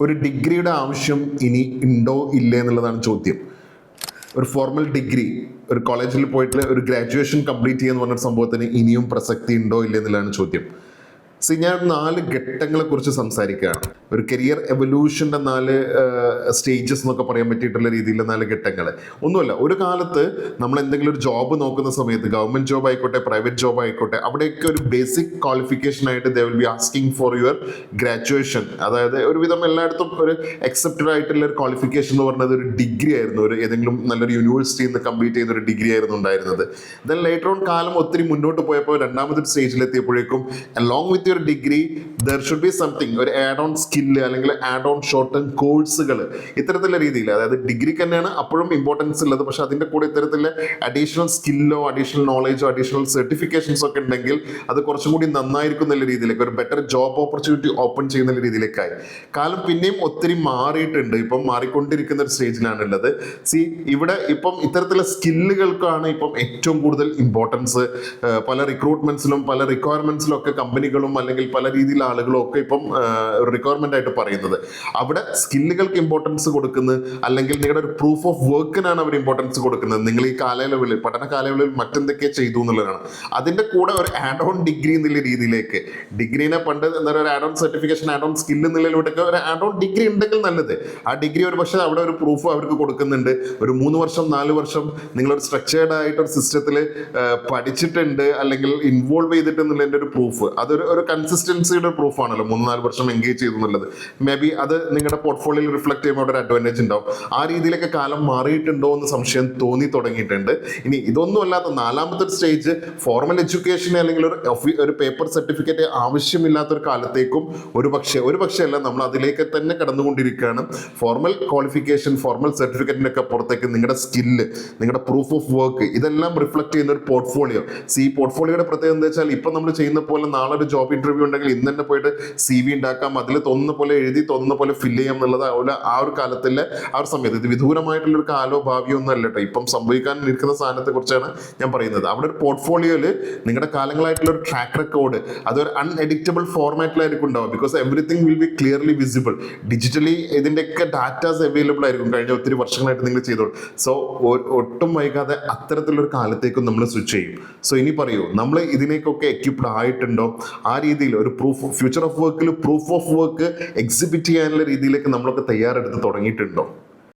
ഒരു ഡിഗ്രിയുടെ ആവശ്യം ഇനി ഉണ്ടോ ഇല്ലേ എന്നുള്ളതാണ് ചോദ്യം. ഒരു ഫോർമൽ ഡിഗ്രി ഒരു കോളേജിൽ പോയിട്ട് ഒരു ഗ്രാജുവേഷൻ കംപ്ലീറ്റ് ചെയ്യുന്ന പറഞ്ഞ സംഭവത്തിന് ഇനിയും പ്രസക്തി ഉണ്ടോ ഇല്ലേ എന്നുള്ളതാണ് ചോദ്യം. സി ഞാൻ നാല് ഘട്ടങ്ങളെ കുറിച്ച് സംസാരിക്കുകയാണ്. ഒരു കരിയർ എവല്യൂഷന്റെ നാല് സ്റ്റേജസ് എന്നൊക്കെ പറയാൻ പറ്റിയിട്ടുള്ള രീതിയിലെ നാല് ഘട്ടങ്ങൾ ഒന്നുമല്ല ഒരു കാലത്ത് നമ്മൾ എന്തെങ്കിലും ഒരു ജോബ് നോക്കുന്ന സമയത്ത് ഗവൺമെന്റ് ജോബ് ആയിക്കോട്ടെ പ്രൈവറ്റ് ജോബ് ആയിക്കോട്ടെ അവിടെയൊക്കെ ഒരു ബേസിക് ക്വാളിഫിക്കേഷൻ ആയിട്ട് they will be asking for your graduation അതായത് ഒരുവിധം എല്ലായിടത്തും ഒരു അക്സെപ്റ്റഡ് ആയിട്ടുള്ള ഒരു ക്വാളിഫിക്കേഷൻ എന്ന് പറഞ്ഞത് ഒരു ഡിഗ്രി ആയിരുന്നു. ഒരു ഏതെങ്കിലും നല്ലൊരു യൂണിവേഴ്സിറ്റിയിൽ നിന്ന് കംപ്ലീറ്റ് ചെയ്ത ഒരു ഡിഗ്രി ആയിരുന്നു ഉണ്ടായിരുന്നത്. ദെൻ ലേറ്റർ ഓൺ കാലം ഒത്തിരി മുന്നോട്ട് പോയപ്പോൾ രണ്ടാമതൊരു സ്റ്റേജിലെത്തിയപ്പോഴേക്കും along with your degree there should be something ഒരു ആഡ് ഓൺ സ്കില്ല് അല്ലെങ്കിൽ ആഡ് ഓൺ ഷോർട്ട് ടേം കോഴ്സുകൾ ഇത്തരത്തിലുള്ള രീതിയിൽ അതായത് ഡിഗ്രിക്ക് തന്നെയാണ് അപ്പോഴും ഇമ്പോർട്ടൻസ് ഉള്ളത്. പക്ഷെ അതിന്റെ കൂടെ ഇത്തരത്തിലുള്ള അഡീഷണൽ സ്കില്ലോ അഡീഷണൽ നോളേജോ അഡീഷണൽ സർട്ടിഫിക്കേഷൻസ് ഒക്കെ ഉണ്ടെങ്കിൽ അത് കുറച്ചും കൂടി നന്നായിരിക്കും എന്നുള്ള രീതിയിലേക്ക് ഒരു ബെറ്റർ ജോബ് ഓപ്പർച്യൂണിറ്റി ഓപ്പൺ ചെയ്യുന്ന രീതിയിലേക്കായി. കാലം പിന്നെയും ഒത്തിരി മാറിയിട്ടുണ്ട്. ഇപ്പം മാറിക്കൊണ്ടിരിക്കുന്ന ഒരു സ്റ്റേജിലാണ് ഉള്ളത് സി ഇവിടെ ഇപ്പം ഇത്തരത്തിലുള്ള സ്കില്ലുകൾക്കാണ് ഇപ്പം ഏറ്റവും കൂടുതൽ ഇമ്പോർട്ടൻസ് പല റിക്രൂട്ട്മെന്റ്സിലും പല റിക്വയർമെന്റ്സിലും ഒക്കെ കമ്പനികളും അല്ലെങ്കിൽ പല രീതിയിൽ ആളുകളും ഒക്കെ ഇപ്പം റിക്വയർമെന്റ് ആയിട്ട് പറയുന്നത്. അവിടെ സ്കില്ലുകൾക്ക് ഇമ്പോർട്ടൻസ് കൊടുക്കുന്നത് അല്ലെങ്കിൽ നിങ്ങളുടെ ഒരു പ്രൂഫ് ഓഫ് വർക്കിനാണ് അവർ ഇമ്പോർട്ടൻസ് കൊടുക്കുന്നത്. നിങ്ങൾ ഈ കാലയളവിൽ പഠന കാലയളവിൽ മറ്റെന്തൊക്കെ ചെയ്തു എന്നുള്ളതാണ്. അതിന്റെ കൂടെ ഒരു ആഡ് ഓൺ ഡിഗ്രി എന്നുള്ള രീതിയിലേക്ക്. ഡിഗ്രീനെ പണ്ട് എന്താ പറയുക ഒരു add on certification add on skill എന്നുള്ളതിലൂടെയൊക്കെ ഒരു ആഡ് ഓൺ ഡിഗ്രി ഉണ്ടെങ്കിൽ നല്ലത്. ആ ഡിഗ്രി ഒരു പക്ഷേ അവിടെ ഒരു പ്രൂഫ് അവർക്ക് കൊടുക്കുന്നുണ്ട്. ഒരു മൂന്ന് വർഷം നാല് വർഷം നിങ്ങളൊരു സ്ട്രക്ചേർഡ് ആയിട്ട് ഒരു സിസ്റ്റത്തിൽ പഠിച്ചിട്ടുണ്ട് അല്ലെങ്കിൽ ഇൻവോൾവ് ചെയ്തിട്ട് എന്നുള്ളതിന്റെ ഒരു പ്രൂഫ് അതൊരു ഒരു കൺസിസ്റ്റൻസിയുടെ പ്രൂഫ് ആണല്ലോ. മൂന്ന് നാല് വർഷം എൻഗേജ് ചെയ്തു എന്നുള്ളത്. മേ ബി അത് നിങ്ങളുടെ പോർട്ട്ഫോളിയോയിൽ റിഫ്ലക്ട് ചെയ്യുമ്പോൾ ഒരു അഡ്വാന്റേജ് ഉണ്ടാവും. ആ രീതിയിലൊക്കെ കാലം മാറിയിട്ടുണ്ടോ എന്ന് സംശയം തോന്നി തുടങ്ങിയിട്ടുണ്ട്. ഇനി ഇതൊന്നും അല്ലാത്ത നാലാമത്തെ സ്റ്റേജ് ഫോർമൽ എഡ്യൂക്കേഷൻ അല്ലെങ്കിൽ ഒരു ഒരു പേപ്പർ സർട്ടിഫിക്കറ്റ് ആവശ്യമില്ലാത്ത ഒരു കാലത്തേക്കും ഒരു പക്ഷേ ഒരു പക്ഷേ അല്ല നമ്മൾ അതിലേക്ക് തന്നെ കടന്നുകൊണ്ടിരിക്കുകയാണ്. ഫോർമൽ ക്വാളിഫിക്കേഷൻ ഫോർമൽ സർട്ടിഫിക്കറ്റിന്റെ ഒക്കെ പുറത്തേക്ക് നിങ്ങളുടെ സ്കില്ല് നിങ്ങളുടെ പ്രൂഫ് ഓഫ് വർക്ക് ഇതെല്ലാം റിഫ്ലക്ട് ചെയ്യുന്ന ഒരു പോർട്ട്ഫോളിയോ സി പോർട്ട്ഫോളിയോയുടെ പ്രത്യേകത എന്താ വെച്ചാൽ ഇപ്പം നമ്മൾ ചെയ്യുന്ന പോലെ നാളെ ഒരു ജോബ് ഇന്റർവ്യൂ ഉണ്ടെങ്കിൽ ഇന്ന് തന്നെ പോയിട്ട് സി വി ഉണ്ടാക്കാം അതിൽ തോന്നുന്ന പോലെ എഴുതി തോന്നുന്ന പോലെ ഫില്ല് ചെയ്യാം എന്നുള്ളത് അതുപോലെ ആ ഒരു കാലത്തിലെ ആ ഒരു സമയത്ത്. ഇത് വിദൂരമായിട്ടുള്ള ഒരു കാലോ ഭാവിയോ ഒന്നും അല്ല ഇപ്പം സംഭവിക്കാൻ ഇരിക്കുന്ന സാധനത്തെ കുറിച്ചാണ് ഞാൻ പറയുന്നത്. അവിടെ ഒരു പോർട്ട്ഫോളിയോയിൽ നിങ്ങളുടെ കാലങ്ങളായിട്ടുള്ള ഒരു ട്രാക്ക് റെക്കോർഡ് അതൊരു അൺഎഡിക്റ്റബിൾ ഫോർമാറ്റിലായിരിക്കും ഉണ്ടാവുക. Because everything will be clearly visible digitally ഇതിന്റെയൊക്കെ ഡാറ്റാസ് അവൈലബിൾ ആയിരിക്കും കഴിഞ്ഞ ഒത്തിരി വർഷങ്ങളായിട്ട് നിങ്ങൾ ചെയ്തോളൂ. സോ ഒട്ടും വൈകാതെ അത്തരത്തിലുള്ള ഒരു കാലത്തേക്കും നമ്മൾ സ്വിച്ച് ചെയ്യും. സോ ഇനി പറയൂ നമ്മൾ ഇതിനേക്കൊക്കെ എക്യുപ്ഡ് ആയിട്ടുണ്ടോ? ആ രീതിയിൽ ഒരു പ്രൂഫ് ഫ്യൂച്ചർ ഓഫ് വർക്കിൽ പ്രൂഫ് ഓഫ് വർക്ക് എക്സിബിറ്റ് ചെയ്യാനുള്ള രീതിയിലേക്ക് നമ്മളൊക്കെ തയ്യാറെടുത്ത് തുടങ്ങിയിട്ടുണ്ടോ?